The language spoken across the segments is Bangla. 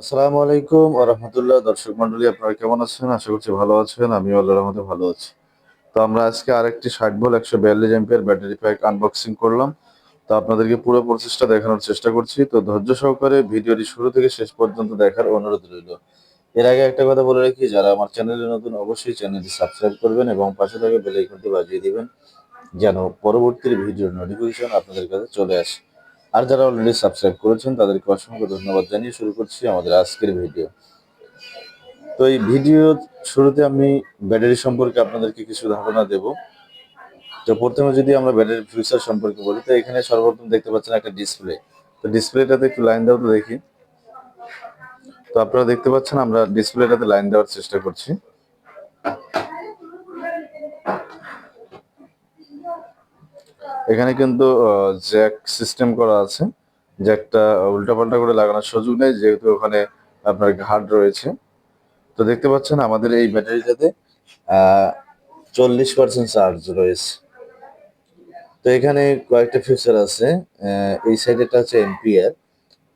আসসালামু আলাইকুম রাহমাতুল্লাহ। দর্শক মণ্ডলী, আপনারা কেমন আছেন? আশা করছি ভালো আছেন। আমিও আল্লাহর রহমতে ভালো আছি। তো আমরা আজকে আরেকটি ষাট ভোল একশো বিয়াল্লিশ এমপিয়ার ব্যাটারি প্যাক আনবক্সিং করলাম। তো আপনাদেরকে পুরো প্রসেসটা দেখানোর চেষ্টা করছি। তো ধৈর্য সহকারে ভিডিওটি শুরু থেকে শেষ পর্যন্ত দেখার অনুরোধ রইল। এর আগে একটা কথা বলে রাখি, যারা আমার চ্যানেলে নতুন, অবশ্যই চ্যানেলটি সাবস্ক্রাইব করবেন এবং পাশে থাকা বেল আইকনটি বাজিয়ে দিবেন, যেন পরবর্তী ভিডিওর নোটিফিকেশন আপনাদের কাছে চলে আসে। আর যারা অলরেডি সাবস্ক্রাইব করেছেন, তাদেরকে অসংখ্য ধন্যবাদ জানিয়ে শুরু করছি আমাদের আজকের ভিডিও তো এই ভিডিও শুরুতে আমি ব্যাটারি সম্পর্কে আপনাদেরকে কিছু ধারণা দেব। তো প্রথমে যদি আমরা ব্যাটারির ফিউচার সম্পর্কে বলি, তো এখানে সর্বপ্রথম দেখতে পাচ্ছেন একটা ডিসপ্লে তো ডিসপ্লেটাতে একটু লাইন দাও তো দেখি। তো আপনারা দেখতে পাচ্ছেন আমরা ডিসপ্লেটাতে লাইন দেওয়ার চেষ্টা করছি। এখানে কিন্তু জ্যাক সিস্টেম করা আছে। জ্যাকটা উল্টাপাল্টা করে লাগানোর সুযোগ নেই, যেহেতু ওখানে আপনার ঘাট রয়েছে। তো দেখতে পাচ্ছেন আমাদের এই ব্যাটারিটাতে চল্লিশ পার্সেন্ট চার্জ রয়েছে। তো এখানে কয়েকটা ফিচার আছে এই সাইডেটা হচ্ছে এম্পিয়ার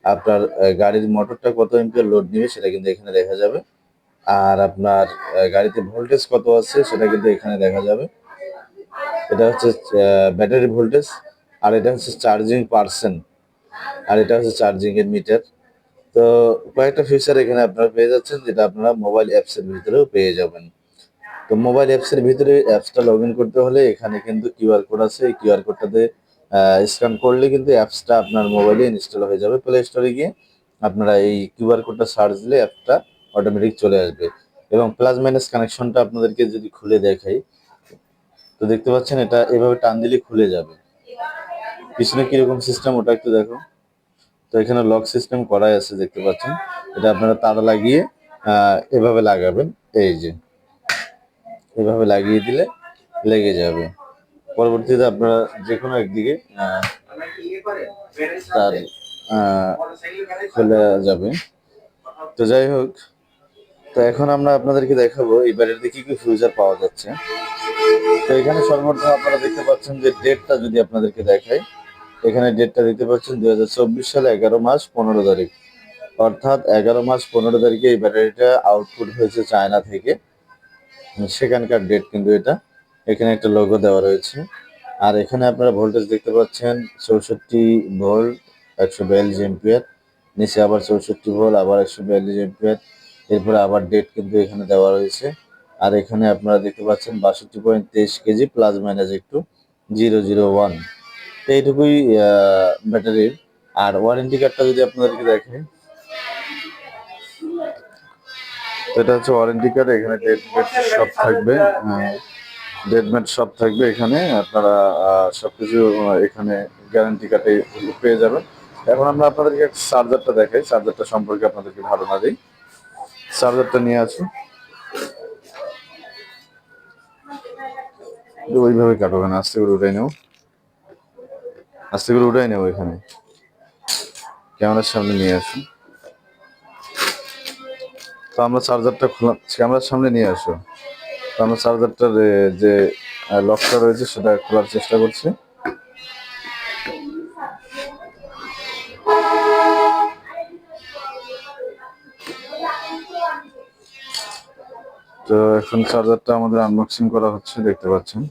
আপনার গাড়ির মোটরটা কত এম্পিয়ার লোড নেবে সেটা কিন্তু এখানে দেখা যাবে। আর আপনার গাড়িতে ভোল্টেজ কত আছে সেটা কিন্তু এখানে দেখা যাবে। এটা হচ্ছে ব্যাটারি ভোল্টেজ আর এটা হচ্ছে চার্জিং পার্সেন্ট আর এটা হচ্ছে চার্জিং এর মিটার তো কয়েকটা ফিচার এখানে আপনারা পেয়ে যাচ্ছেন, যেটা আপনারা মোবাইল অ্যাপস এর ভিতরেও পেয়ে যাবেন। তো মোবাইল অ্যাপস এর ভিতরে অ্যাপসটা লগ করতে হলে এখানে কিন্তু কিউআর কোড আছে। এই কিউআর কোডটাতে স্ক্যান করলে কিন্তু অ্যাপসটা আপনার মোবাইলে ইনস্টল হয়ে যাবে। প্লে স্টোরে গিয়ে আপনারা এই কিউআর কোডটা সার্চ দিলে অ্যাপটা অটোমেটিক চলে আসবে। এবং প্লাস মাইনাস কানেকশনটা আপনাদেরকে যদি খুলে দেখাই তো দেখতে পাচ্ছেন, এটা এভাবে টান দিলে খুলে যাবে। পিছনে কীরকম সিস্টেম ওটা একটু দেখো। তো এখানে লক সিস্টেম করাই আছে, দেখতে পাচ্ছেন। এটা আপনারা তার লাগিয়ে এভাবে লাগাবেন। এই যে, এভাবে লাগিয়ে দিলে লেগে যাবে। পরবর্তীতে আপনারা যে কোনো একদিকে তার খুলে যাবে। তো যাই হোক, তো এখন আমরা আপনাদেরকে দেখাবো এই ব্যাটারিতে কি কি ফিউচার পাওয়া যাচ্ছে। তো এখানে সর্বপ্রথম আপনারা দেখতে পাচ্ছেন যে ডেটটা যদি আপনাদেরকে দেখাই, এখানে ডেটটা দেখতে পাচ্ছেন দুই হাজার চব্বিশ সালে এগারো মাস পনেরো তারিখ। অর্থাৎ এগারো মাস পনেরো তারিখে এই ব্যাটারিটা আউটপুট হয়েছে চায়না থেকে। সেখানকার ডেট কিন্তু এটা। এখানে একটা লোগো দেওয়া রয়েছে। আর এখানে আপনারা ভোল্টেজ দেখতে পাচ্ছেন চৌষট্টি ভোল্ট একশো বিয়াল্লিশ এম্পিয়ার নিচে আবার চৌষট্টি ভোল্ট আবার একশো বিয়াল্লিশ এম্পিয়ার এরপরে আবার ডেট কিন্তু এখানে দেওয়া রয়েছে। আর এখানে আপনারা দেখতে পাচ্ছেন বাষট্টি পয়েন্ট তেইশ কেজি প্লাস মাইনাস একটু জিরো জিরো ওয়ান তো এইটুকুই ব্যাটারির আর ওয়ারেন্টি কার্ডটা যদি আপনাদেরকে দেখেন। তো এটা হচ্ছে ওয়ারেন্টি কার্ড এখানে ডেট মেট সব থাকবে। ডেট মেট সব থাকবে এখানে। আপনারা সবকিছু এখানে গ্যারান্টি কার্ডে পেয়ে যাবেন। এখন আমরা আপনাদেরকে চার্জারটা দেখাই। চার্জারটা সম্পর্কে আপনাদেরকে ধারণা দিই। চার্জারটা নিয়ে আসুন। ওইভাবে কাটো ওখানে আস্তে করে উঠাই নেও আস্তে করে উঠাই নেও এখানে। ক্যামেরার সামনে নিয়ে আসুন। তো আমরা চার্জারটা খোলা ক্যামেরার সামনে নিয়ে আসো। তো আমরা চার্জারটার যে লকটা রয়েছে সেটা খোলার চেষ্টা করছি। তো এখন চার্জারটা আমাদের আনবক্সিং করা হচ্ছে, দেখতে পাচ্ছেন।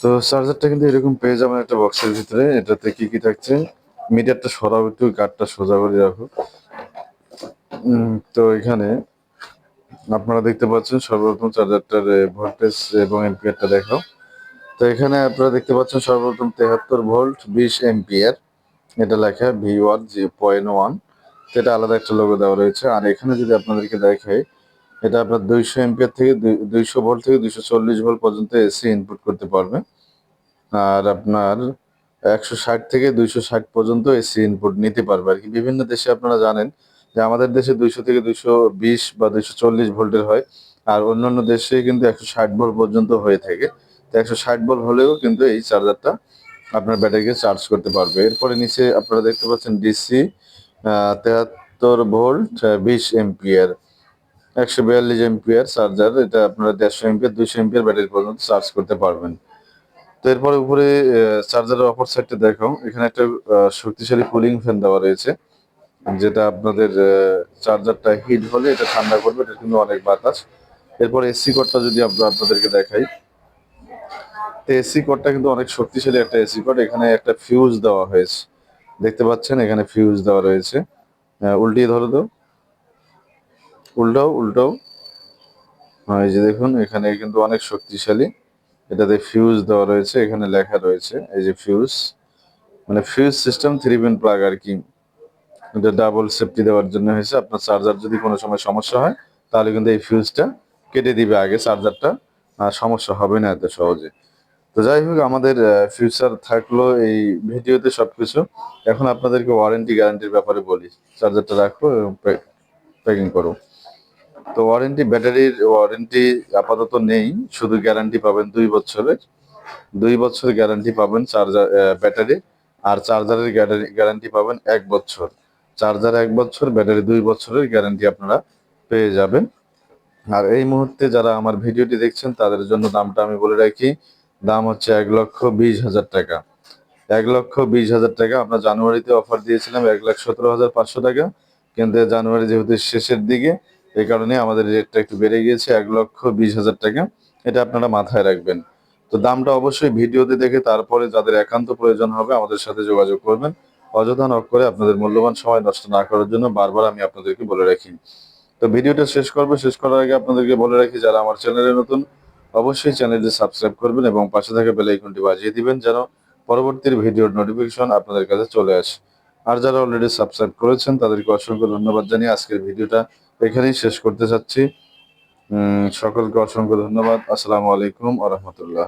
তো চার্জারটা কিন্তু এরকম পেয়ে যাবেন একটা বক্সের ভিতরে। এটাতে কি কি থাকছে? মিটারটা সরাও, একটু গার্ডটা সোজা করে রাখো। তো এখানে আপনারা দেখতে পাচ্ছেন সর্বপ্রথম চার্জারটার ভোল্টেজ এবং এম্পিয়ারটা দেখাও। তো এখানে আপনারা দেখতে পাচ্ছেন সর্বপ্রথম তেহাত্তর ভোল্ট বিশ এম্পিয়ার এটা লেখা V one G point one এটা আলাদা একটা লোগো দেওয়া রয়েছে। আর এখানে যদি আপনাদেরকে দেখাই এটা আপনার দুইশো এম্পিয়ার থেকে দুইশো ভোল্ট থেকে দুইশো চল্লিশ ভোল্ট পর্যন্ত এসি ইনপুট করতে পারবে। আর আপনার একশো ষাট থেকে দুইশো ষাট পর্যন্ত এসি ইনপুট নিতে পারবে। আর কি বিভিন্ন দেশে আপনারা জানেন যে আমাদের দেশে দুইশো থেকে দুইশো বিশ বা দুইশো চল্লিশ ভোল্টের হয়, আর অন্যান্য দেশে কিন্তু একশো ষাট ভোল্ট পর্যন্ত হয়ে থাকে। তো একশো ষাট ভোল্ট হলেও কিন্তু এই চার্জারটা আপনার ব্যাটারিকে চার্জ করতে পারবে। এরপরে নিচে আপনারা দেখতে পাচ্ছেন ডিসি তেহাত্তর ভোল্ট বিশ এম্পিয়ার একশো বিয়াল্লিশ এমপিয়ার চার্জার, এটা আপনারা দেড়শো এমপিয়ার, দুইশো এমপিয়ার ব্যাটারি পর্যন্ত চার্জ করতে পারবেন। তো এরপরে উপরে চার্জারের অপর সাইডটা দেখো, এখানে একটা শক্তিশালী কুলিং ফ্যান দেওয়া রয়েছে, যেটা আপনাদের চার্জারটা হিট হলে এটা ঠান্ডা করবে, এটা কিন্তু অনেক বাতাস। এরপর এসি কোডটা যদি আমরা আপনাদেরকে দেখাই, তো এসি কোডটা কিন্তু অনেক শক্তিশালী একটা এসি কোড এখানে একটা ফিউজ দেওয়া হয়েছে। দেখতে পাচ্ছেন, এখানে ফিউজ দেওয়া রয়েছে। উল্টিয়ে ধরো তো। উল্টাও উল্টাও এই যে দেখুন, এখানে কিন্তু অনেক শক্তিশালী। এটাতে ফিউজ দেওয়া রয়েছে, এখানে লেখা রয়েছে, এই যে ফিউজ মানে fuse system three pin plug আর কি। এটা ডাবল সেফটি দেওয়ার জন্য হয়েছে। আপনার চার্জার যদি কোনো সময় সমস্যা হয়, তাহলে কিন্তু এই ফিউজটা কেটে দিবে আগে চার্জারটা সমস্যা হবে না এত সহজে। তো যাই হোক, আমাদের ফিউচার থাকল এই ভিডিওতে সবকিছু। এখন আপনাদেরকে ওয়ারেন্টি গ্যারান্টির ব্যাপারে বলি। চার্জারটা রাখো এবং প্যাকিং করো। তো ওয়ারেন্টি ব্যাটারির ওয়ারেন্টি আপাতত নেই, শুধু গ্যারান্টি পাবেন দুই বছরের। দুই বছর গ্যারান্টি পাবেন চার্জার ব্যাটারি আর চার্জারের গ্যারান্টি পাবেন এক বছর। চার্জার এক বছর ব্যাটারি দুই বছরের গ্যারান্টি আপনারা পেয়ে যাবেন। আর এই মুহূর্তে যারা আমার ভিডিওটি দেখছেন, তাদের জন্য দামটা আমি বলে রাখি, দাম হচ্ছে এক লক্ষ বিশ হাজার টাকা। এক লক্ষ বিশ হাজার টাকা, আমরা জানুয়ারিতে অফার দিয়েছিলাম এক লাখ সতেরো হাজার পাঁচশো টাকা। কিন্তু জানুয়ারি যেহেতু শেষের দিকে এই কারণে আমাদের রেটটা একটু বেড়ে গিয়েছে, এক লক্ষ বিশ হাজার টাকা। এটা আপনারা মাথায় রাখবেন। তো দামটা অবশ্যই ভিডিওতে দেখে তারপরে যাদের একান্ত প্রয়োজন হবে আমাদের সাথে যোগাযোগ করবেন। অযথা নক করে আপনাদের মূল্যবান সময় নষ্ট না করার জন্য বারবার আমি আপনাদেরকে বলে রাখি। তো ভিডিওটা শেষ করব। শেষ করার আগে আপনাদেরকে বলে রাখি, যারা আমার চ্যানেলে নতুন, অবশ্যই চ্যানেলটি সাবস্ক্রাইব করবেন এবং পাশে থাকা বেল আইকনটি বাজিয়ে দিবেন যেন পরবর্তী ভিডিওর নোটিফিকেশন আপনাদের কাছে চলে আসে। আর যারা অলরেডি সাবস্ক্রাইব করেছেন, তাদেরকে অসংখ্য ধন্যবাদ জানিয়ে আজকের ভিডিওটা এখানেই শেষ করতে চাচ্ছি। সকলকে অসংখ্য ধন্যবাদ। আসসালামু আলাইকুম আ রহমতুল্লাহ।